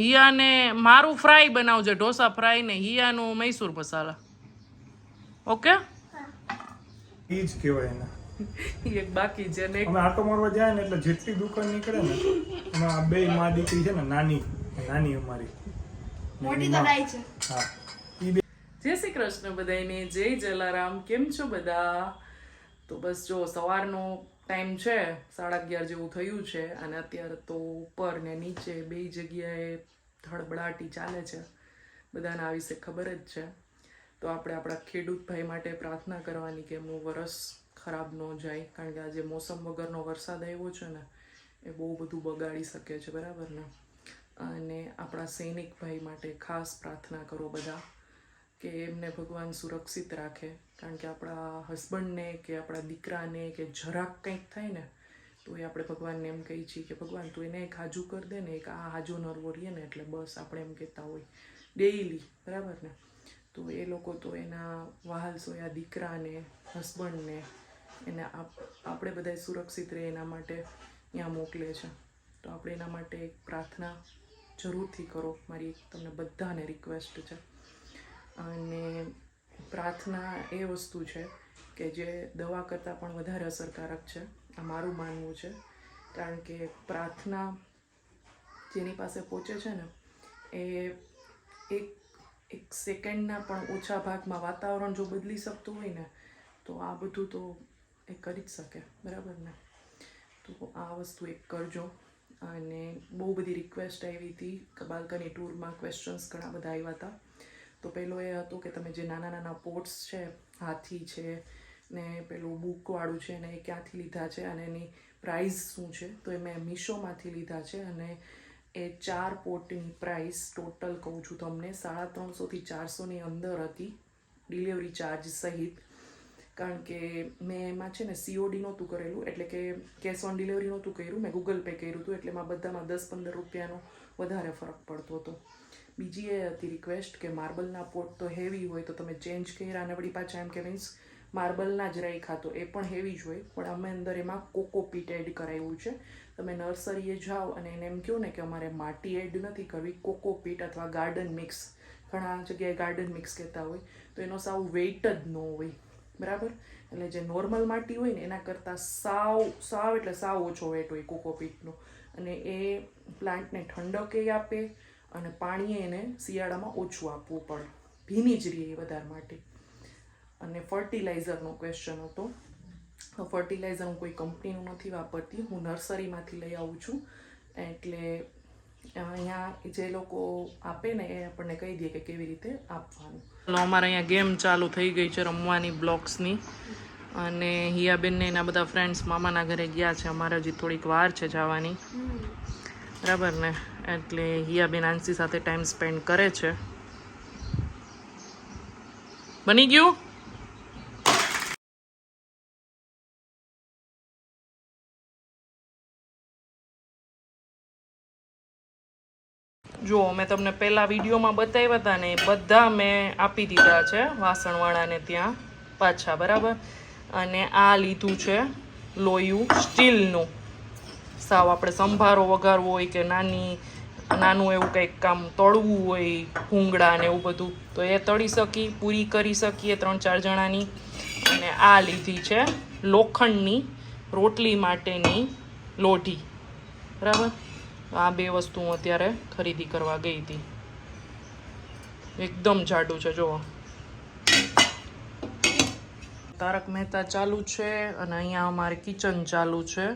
હિયાને મારું fry બનાવજે dosa fry ને હિયાનું મૈસૂર મસાલા. Okay? ઈ જ કહેવાય એને. એક બાકી છે ને અમે આટો મારવા જાય ને એટલે જેટલી દુકાન નીકળે ને એમાં આ બે માં દીકરી છે ને નાની નાની અમારી. મોટી તો ડાઈ છે. હા. જય શ્રી કૃષ્ણ બધાને જય જલારામ કેમ છો બધા? તો બસ જો સવારનો ટાઈમ છે, સાડા અગિયાર જેવું થયું છે, અને અત્યારે તો ઉપર ને નીચે બે જગ્યાએ ધડબડાટી ચાલે છે. બધાને આ વિશે ખબર જ છે. તો આપણે આપણા ખેડૂત ભાઈ માટે પ્રાર્થના કરવાની કે એમનું વરસ ખરાબ ન જાય, કારણ કે આજે મોસમ વગરનો વરસાદ આવ્યો છે ને, એ બહુ બધું બગાડી શકે છે, બરાબર ને? અને આપણા સૈનિક ભાઈ માટે ખાસ પ્રાર્થના કરો બધા. કે એમને ભગવાન સુરક્ષિત રાખે. કારણ કે આપણા હસબન્ડને કે આપણા દીકરાને કે જરાક કંઈક થાય ને, તો એ આપણે ભગવાનને એમ કહીએ છીએ કે ભગવાન તું એને એક હાજુ કરી દે ને, એક આ હાજો નરવો રહીએ ને, એટલે બસ આપણે એમ કહેતા હોય. ડેઈલી બરાબર ને? તો એ લોકો તો એના વહાલ સોયા દીકરાને, હસબન્ડને, એને આપ- આપણે બધા સુરક્ષિત રહે એના માટે ત્યાં મોકલે છે. તો આપણે એના માટે એક પ્રાર્થના જરૂરથી કરો. મારી તમને બધાને રિક્વેસ્ટ છે. અને પ્રાર્થના એ વસ્તુ છે કે જે દવા કરતાં પણ વધારે અસરકારક છે. આ મારું માનવું છે. કારણ કે પ્રાર્થના જેની પાસે પહોંચે છે ને, એ એક એક સેકન્ડના પણ ઓછા ભાગમાં વાતાવરણ જો બદલી શકતું હોય ને, તો આ બધું તો એ કરી જ શકે. બરાબર ને? તો આ વસ્તુ એક કરજો. અને બહુ બધી રિક્વેસ્ટ આવી હતી બાલ્કની ટૂરમાં ક્વેશ્ચન્સ ઘણા બધા આવ્યા હતા. તો પહેલો એ હતો કે તમે જે નાના નાના પોટ્સ છે, હાથી છે ને પેલું બુકવાળું છે ને એ ક્યાંથી લીધા છે અને એની પ્રાઇઝ શું છે, તો એ મેં મીશોમાંથી લીધા છે અને એ ચાર પોટની પ્રાઇસ ટોટલ કહું છું તમને, સાડા ત્રણસોથી ચારસોની અંદર હતી ડિલિવરી ચાર્જ સહિત. કારણ કે મેં એમાં છે ને સીઓડી નહોતું કરેલું, એટલે કે કેશ ઓન ડિલિવરી નહોતું કર્યું, મેં ગૂગલ પે કર્યું હતું, એટલે એમાં બધામાં દસ પંદર રૂપિયાનો વધારે ફરક પડતો હતો. બીજી એ હતી રિક્વેસ્ટ કે માર્બલના પોટ તો હેવી હોય તો તમે ચેન્જ કર્યા અને વળી પાછા એમ કે મીન્સ માર્બલના જ રાખ્યા તો એ પણ હેવી જ હોય. પણ અમે અંદર એમાં કોકોપીટ એડ કરાવ્યું છે. તમે નર્સરીએ જાઓ અને એને એમ કહો ને કે અમારે માટી એડ નથી કરવી કોકોપીટ અથવા ગાર્ડન મિક્સ ઘણા જગ્યાએ ગાર્ડન મિક્સ કહેતા હોય. તો એનો સાવ વેઇટ જ ન હોય. બરાબર? એટલે જે નોર્મલ માટી હોય ને એના કરતાં સાવ સાવ એટલે સાવ ઓછો વેટ હોય કોકોપીટનો અને એ પ્લાન્ટને ઠંડકે આપે. અને પાણી એને શિયાળામાં ઓછું આપવું પડે. ભીની જ રહે એ વધારે માટે. અને ફર્ટિલાઇઝરનો ક્વેશ્ચન હતો. ફર્ટિલાઇઝર હું કોઈ કંપનીનું નથી વાપરતી. હું નર્સરીમાંથી લઈ આવું છું. એટલે અહીંયા જે લોકો આપે ને એ આપણને કહી દે કે કેવી રીતે આપવાનું. અમારે અહીંયા ગેમ ચાલુ થઈ ગઈ છે રમવાની બ્લોક્સની. અને હિયાબેનને એના બધા ફ્રેન્ડ્સ મામાના ઘરે ગયા છે. અમારે હજી થોડીક વાર છે જવાની. બરાબર ને? એટલે હિયાબેન આંસી સાથે ટાઈમ સ્પેન્ડ કરે છે. બની ગયું? જુઓ, મેં તમને પહેલા વિડીયોમાં બતાવ્યા હતા ને બધા મેં આપી દીધા છે, વાસણવાળાને ત્યાં પાછા, બરાબર? અને આ લીધું છે લોયું સ્ટીલનું. સાવ આપણે સંભારો વઘારવો હોય કે નાની, નાનું એવું કંઈક કામ તળવું હોય, ભૂંગળા ને એવું બધું, તો એ તળી શકી, પૂરી કરી શકીએ ત્રણ ચાર જણાની. અને આ લીધી છે લોખંડની રોટલી માટેની લોઢી. બરાબર? આ બે વસ્તુ હું અત્યારે ખરીદી કરવા ગઈ હતી. એકદમ જાડું છે જુઓ તારક મહેતા ચાલુ છે અને અહીંયા અમારે કિચન ચાલુ છે.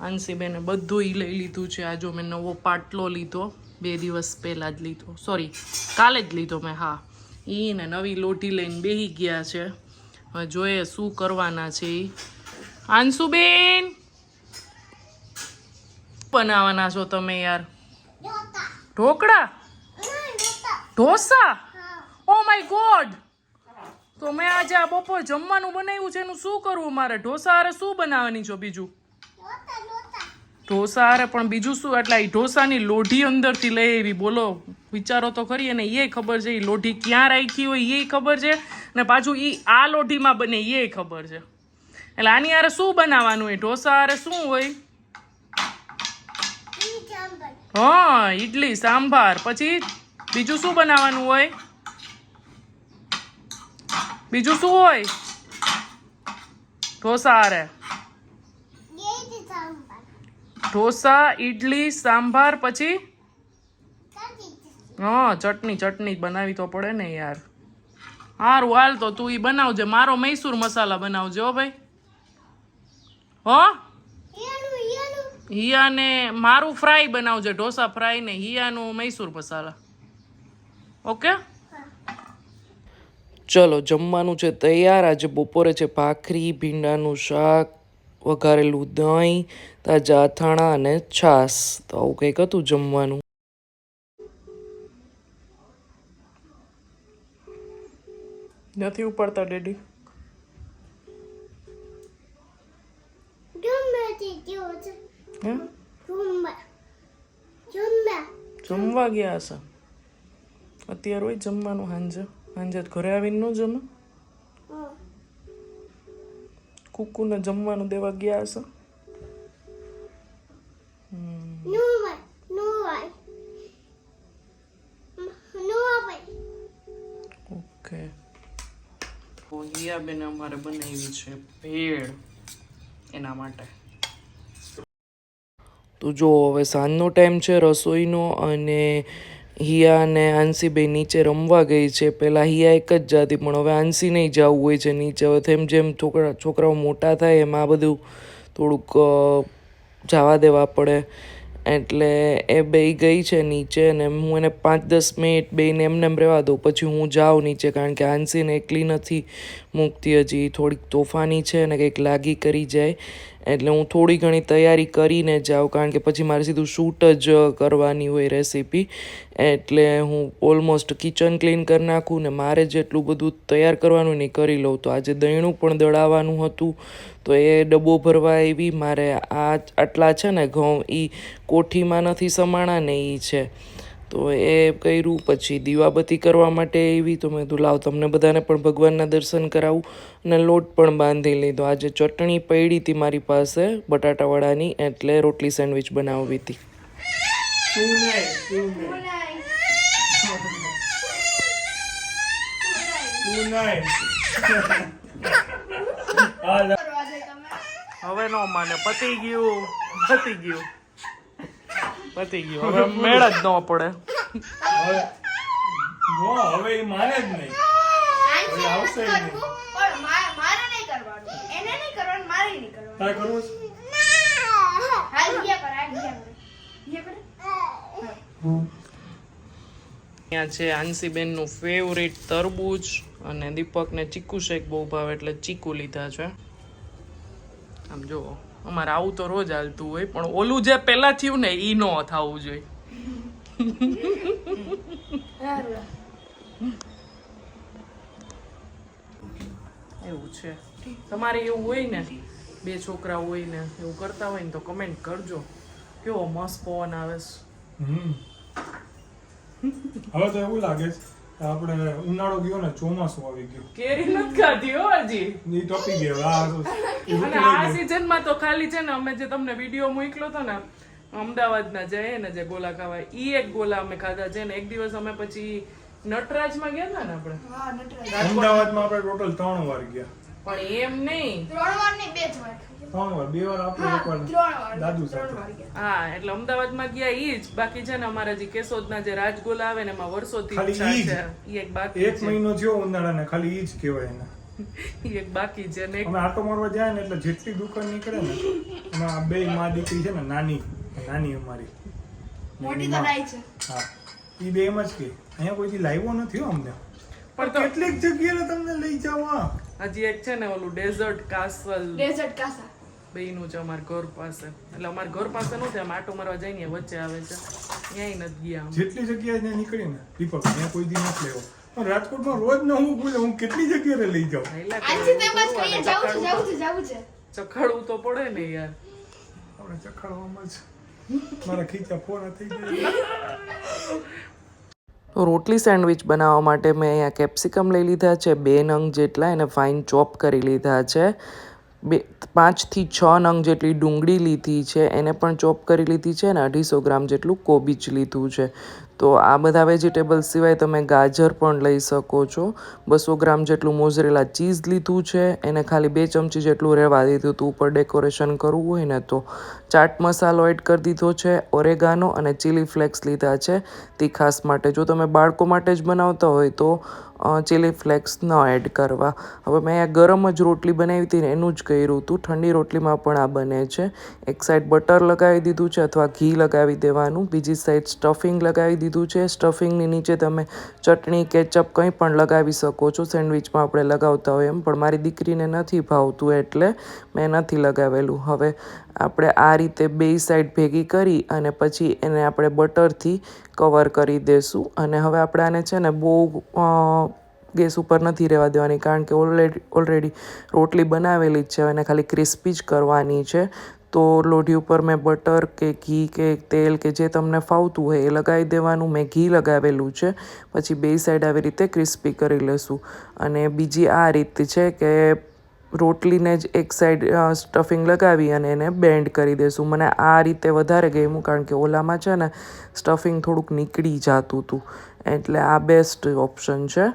આંસીબેને બધું એ લઈ લીધું છે. આ જો મેં નવો પાટલો લીધો. બે દિવસ પહેલાં જ લીધો. સોરી કાલે જ લીધો મેં હા. એ ને નવી લોટી લઈને બેહી ગયા છે. હવે જોઈએ શું કરવાના છે એ આંશુબેન બનાવવાના છો તમે યાર? Dhokla. Dosa? Oh my god! તો મેં આજે આ બપોર જમવાનું બનાવ્યું છે. એનું શું કરવું? મારે ઢોસા અરે શું બનાવવાની છો બીજું? ઢોસા હારે પણ બીજું શું? એટલે એ ઢોસાની લોઢી અંદરથી લઈ એવી. બોલો, વિચારો તો ખરી અને એ ખબર છે. એ લોઢી ક્યાં રાખી હોય એ ખબર છે. ને પાછું એ આ લોઢીમાં બને એ ખબર છે. એટલે આની હારે શું બનાવવાનું હોય? ઢોસા હારે શું હોય. હા ઇડલી સાંભાર. પછી બીજું શું બનાવવાનું હોય? બીજું શું હોય? ઢોસા હારે. ઢોસા, ઈડલી, સાંભાર, પછી? હા, ચટણી ચટણી બનાવી તો પડે ને યાર. હારું, હાલ તો તું એ બનાવજે. મારો મૈસૂર મસાલા બનાવજો હો ભાઈ. હો? હિયાને મારું ફ્રાય બનાવજે, ઢોસા ફ્રાય ને હિયાનું મૈસૂર મસાલા. ઓકે? ચલો, જમવાનું છે તૈયાર. આજે બપોરે છે ભાખરી, ભીંડાનું શાક વઘારેલું દહીં તાજા અથાણા અને છાશ. તો આવું કંઈક હતું જમવાનું. નથી ઉપાડતા ડેડી. જમવા ગયા હશે. અત્યારે હોય જમવાનું સાંજે સાંજે તો ઘરે આવીને ન જમે. કુકુને જમવાનું દેવા ગયા હશે? ઓકે. અમારે બનાવી છે ભેળ એના માટે. તો જો હવે સાંજનો ટાઈમ છે રસોઈનો અને હિયા અને આંસીબેન નીચે રમવા ગઈ છે. પહેલાં હિયા એક જ જાતી, પણ હવે આંસી નહીં જવું હોય છે નીચે. હવે તેમ જેમ છોકરા છોકરાઓ મોટા થાય એમ આ બધું થોડુંક જવા દેવા પડે. એટલે એ બે ગઈ છે નીચે અને હું એને પાંચ દસ મિનિટ બેને એમને એમ રહેવા દઉં. પછી હું જાઉં નીચે કારણ કે આંસીને એકલી નથી મૂકતી હજી. થોડીક તોફાની છે અને કંઈક લાગી કરી જાય. એટલે હું થોડી ઘણી તૈયારી કરીને જાઉં કારણ કે પછી મારે સીધું શૂટ જ કરવાની હોય રેસીપી. એટલે હું ઓલમોસ્ટ કિચન ક્લીન કરી નાખું ને મારે જેટલું બધું તૈયાર કરવાનું ને કરી લઉં. તો આજે દહીણું પણ દળાવવાનું હતું. તો એ ડબ્બો ભરવા આવી મારે આ આટલા છે ને ઘઉં એ કોઠીમાં નથી સમાણા ને એ છે. તો એ કર્યું પછી દીવાબત્તી કરવા માટે એવી તો મેં કીધું લાવ તમને બધાને પણ ભગવાનના દર્શન કરાવું. અને લોટ પણ બાંધી લીધો. આજે ચટણી પડી હતી મારી પાસે બટાટાવાળાની એટલે રોટલી સેન્ડવિચ બનાવવી હતી તું નહીં તું નહીં તું નહીં આ લે. હવે નો માને પતી ગયું પતી ગયું. પતી ગયું હવે મેળ જ ન પડે. હવે એ માને જ નહીં. હવે આવશે જ નહીં. તારે કરવું અહીંયા છે આંસીબેનનું ફેવરેટ તરબૂચ અને દીપકને ચીકુ શેક બહુ ભાવે એટલે ચીકુ લીધા છે. આમ જો, અમારે આવું તો રોજ હાલતું હોય, પણ ઓલું જે પહેલાં થયું ને, ઈ ન થવું જોઈએ. એવું છે. તમારે એવું હોય ને, બે છોકરા હોય ને, એવું કરતા હોય ને, તો કમેન્ટ કરજો. કેવો મસ્ત પવન આવે છે. હવે તો એવું લાગે છે. આપણે ઉનાળો ગયો ને ચોમાસું આવી ગયું. કેરી નથી ખાધી હો હજી. એ ટપી ગયો અને આ સીઝનમાં તો ખાલી છે ને અમે જે તમને વીડિયો મોકલો તો ને અમદાવાદના જઈએ ને જે ગોલા ખાવા ઈ એક ગોલા અમે ખાધા છે ને એક દિવસ અમે પછી નટરાજમાં ગયા હતા ને આપણે? હા નટરાજ. અમદાવાદમાં આપણે ટોટલ ત્રણ વાર ગયા. પણ એમ નહીં. ત્રણ વાર નહીં બે જ વાર. ત્રણ વાર બે વાર આપણે એક વાર ત્રણ દાદુ સાથે. હા એટલે અમદાવાદમાં ગયા ઈ જ. બાકી છે ને અમારા જે કેશોદના જે રાજગોલા આવે ને એમાં વર્ષોથી ઈચ્છા છે. ઈ એક બાકી એક મહિનો થયો ઉનાળાને ખાલી ઈ જ કહેવાય એને. એક બાકી છે ને અમે આટો મારવા જાય ને એટલે જેટલી દુકાન નીકળે ને એમાં આ બે માં દીકરી છે ને નાની નાની અમારી. મોટી તો રાઈ છે. હા. ઈ બે એમ જ કે અહીંયા કોઈથી લાવ્યો નથી અમને. પણ તો કેટલીક જગ્યાએ તમને લઈ જવા હજી એક છે ને ઓલું ડેઝર્ટ કાસલ ડેઝર્ટ કાસા બેયનું છે અમારા ઘર પાસે. એટલે અમારા ઘર પાસે નથી છે આટો મારવા જઈને વચ્ચે આવે છે. ક્યાંય નથી ગયા જેટલી જગ્યાએ ત્યાં નીકળી ને દીપક ત્યાં કોઈ દી નથી લેવો. પણ રાજકોટમાં રોજ ન હું ભૂલે હું કેટલી જગ્યાએ લઈ જાઉં? ચખાડવું તો પડે ને યાર. આપણે ચખાડવામાં જ. મારા ખીચા ફોરા થઈ જાય રોટલી સેન્ડવિચ બનાવવા માટે મેં અહીંયા કેપ્સિકમ લઈ લીધા છે, બે નંગ જેટલા, એને ફાઇન ચોપ કરી લીધા છે. બે, પાંચથી છ નંગ જેટલી ડુંગળી લીધી છે, એને પણ ચોપ કરી લીધી છે અને અઢીસો ગ્રામ જેટલું કોબીજ લીધું છે. તો આ બધા વેજીટેબલ્સ સિવાય તમે ગાજર પણ લઈ શકો છો. બસો ગ્રામ જેટલું મોઝરેલા ચીઝ લીધું છે, એને ખાલી બે ચમચી જેટલું રહેવા દીધું હતું, ઉપર ડેકોરેશન કરવું હોય ને તો. ચાટ મસાલો એડ કરી દીધો છે, ઓરેગાનો અને ચીલી ફ્લેક્સ લીધા છે. તીખાસ માટે જો તમે બાળકો માટે જ બનાવતા હોય તો ચીલી ફ્લેક્સ ન એડ કરવા. હવે મેં આ ગરમ જ રોટલી બનાવી હતી ને એનું જ કર્યું હતું ઠંડી રોટલીમાં પણ આ બને છે. એક સાઈડ બટર લગાવી દીધું છે અથવા ઘી લગાવી દેવાનું. બીજી સાઈડ સ્ટફિંગ લગાવી દીધું છે. સ્ટફિંગની નીચે તમે ચટણી કેચઅપ કંઈ પણ લગાવી શકો છો. સેન્ડવિચમાં આપણે લગાવતા હોય એમ. પણ મારી દીકરીને નથી ભાવતું એટલે મેં નથી લગાવેલું. હવે આપણે આ રીતે બે સાઈડ ભેગી કરી અને પછી એને આપણે બટરથી કવર કરી દેશું. અને હવે આપણે આને છે ને બહુ ગેસ ઉપર નથી રહેવા દેવાની, કારણ કે ઓલરેડી ઓલરેડી રોટલી બનાવેલી જ છે. એને ખાલી ક્રિસ્પી જ કરવાની છે. તો લોઢી ઉપર મેં બટર કે ઘી કે તેલ કે જે તમને ફાવતું હોય એ લગાવી દેવાનું. મેં ઘી લગાવેલું છે. પછી બે સાઈડ આવી રીતે ક્રિસ્પી કરી લેશું. અને બીજી આ રીત છે કે રોટલીને જ એક સાઈડ સ્ટફિંગ લગાવી અને એને બેન્ડ કરી દેશું મને આ રીતે વધારે ગમ્યું કારણ કે ઓલામાં છે ને સ્ટફિંગ થોડુંક નીકળી જતું હતું એટલે આ બેસ્ટ ઓપ્શન છે.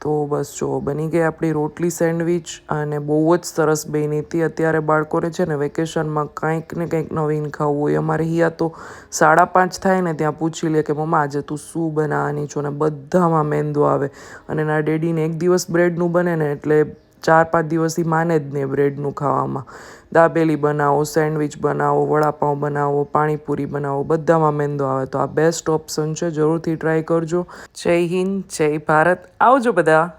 તો બસ જો, બની ગઈ આપણી રોટલી સેન્ડવિચ અને બહુ જ સરસ બની હતી. અત્યારે બાળકોને છે ને વેકેશનમાં કંઈક ને કંઈક નવીન ખાવું હોય. અમારે અહીંયા તો સાડા પાંચ થાય ને ત્યાં પૂછી લે કે, મમ્મા, આજે તું શું બનાવવાની છો? ને બધામાં મેંદો આવે. અને એના ડેડીને એક દિવસ બ્રેડનું બને ને એટલે ચાર પાંચ દિવસથી માને જ નહીં બ્રેડનું ખાવામાં. દાબેલી બનાવો, સેન્ડવિચ બનાવો, વડાપાઉં બનાવો, પાણીપુરી બનાવો, બધામાં મેંદો આવે. તો આ બેસ્ટ ઓપ્શન છે. જરૂરથી ટ્રાય કરજો. જય હિન્દ, જય ભારત. આવજો બધા.